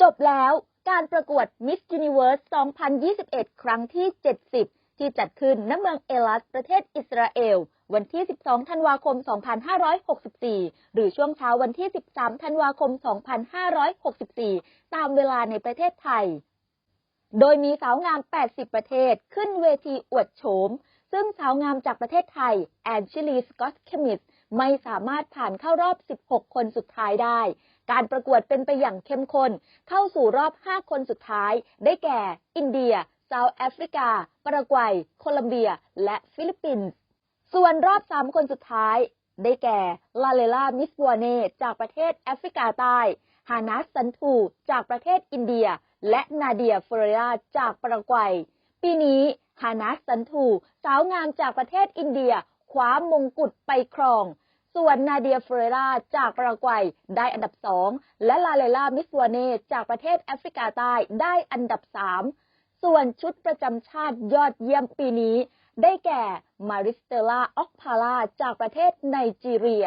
จบแล้วการประกวด Miss Universe 2021 ครั้งที่ 70 ที่จัดขึ้นณเมืองเอลัส ประเทศอิสราเอล วันที่ 12 ธันวาคม 2564 หรือช่วงเช้าวันที่ 13 ธันวาคม 2564 ตามเวลาในประเทศไทย โดยมีสาวงาม 80 ประเทศ ขึ้นเวทีอวดโฉม ซึ่งสาวงามจากประเทศไทย แอนชิลีสกอตเคมิสไม่สามารถผ่านเข้ารอบ 16 คนสุดท้ายได้ การประกวดเป็นไปอย่างเข้มข้น เข้าสู่รอบ 5 คนสุดท้าย ได้แก่ อินเดียเซาท์แอฟริกา ปารากวัย โคลัมเบีย และฟิลิปปินส์ ส่วนรอบ 3 คนสุดท้าย ได้แก่ ลาเลลามิสบัวเน จากประเทศแอฟริกาใต้ ฮานัสซันทู จากประเทศอินเดีย และนาเดียฟลอริดาจากปารากวัย ปีนี้ ฮานัสซันทูสาวงามจากประเทศอินเดียคว้ามงกุฎไปครอง ส่วนนาเดียเฟลอริดาจากปารากวัยได้อันดับ2และลาเลลามิสวเนจากประเทศแอฟริกาใต้ได้อันดับ3ส่วนชุดประจำชาติยอดเยี่ยมปีนี้ ได้แก่มาริสเตล่าออกพาลาจากประเทศไนจีเรีย